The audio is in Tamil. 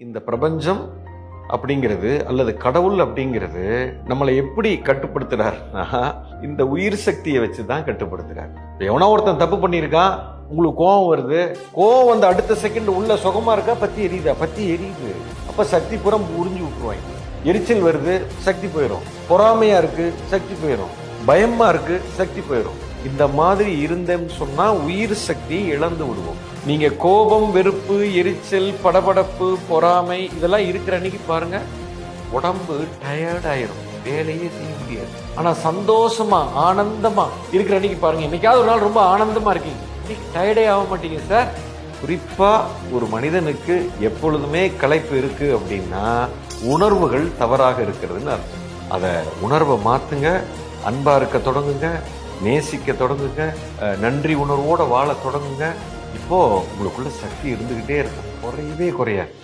இந்த பிரபஞ்சம் அப்படிங்கிறது அல்லது கடவுள் அப்படிங்கிறது நம்மளை எப்படி கட்டுப்படுத்துறாருன்னா இந்த உயிர் சக்தியை வச்சு தான் கட்டுப்படுத்துறாரு எவனோ ஒருத்தன் தப்பு பண்ணியிருக்கான் உங்களுக்கு கோவம் வருது கோவம் வந்து அடுத்த செகண்ட் உள்ள சுகமா இருக்கா பத்தி எரியுதா? பத்தி எரியுது. அப்ப சக்தி புறம் உறிஞ்சு விட்டுருவாங்க. எரிச்சல் வருது சக்தி போயிடும் பொறாமையா இருக்கு சக்தி போயிடும் பயமா இருக்கு சக்தி போயிடும் இந்த மாதிரி இருந்தேன்னு சொன்னா உயிர் சக்தி இழந்து விடுவோம். நீங்க கோபம் வெறுப்பு எரிச்சல் படபடப்பு பொறாமை இதெல்லாம் இருக்கிற அன்னைக்கு பாருங்க உடம்பு டயர்ட் ஆயிரும். வேலையே செய்ய முடியாது. ஆனா சந்தோஷமா ஆனந்தமா இருக்கிற அன்னைக்கு பாருங்க இன்னைக்காவது ஒரு நாள் ரொம்ப ஆனந்தமா இருக்கீங்க. இன்னைக்கு டயர்டே ஆக மாட்டீங்க சார் குறிப்பா ஒரு மனிதனுக்கு எப்பொழுதுமே களைப்பு இருக்கு அப்படின்னா உணர்வுகள் தவறாக இருக்கிறதுன்னு அர்த்தம். அதை உணர்வை மாத்துங்க அன்பா இருக்க தொடங்குங்க நேசிக்க தொடங்குங்க. நன்றி உணர்வோடு வாழ தொடங்குங்க. இப்போது உங்களுக்குள்ள சக்தி இருந்துக்கிட்டே இருக்கும். குறையவே குறையாது.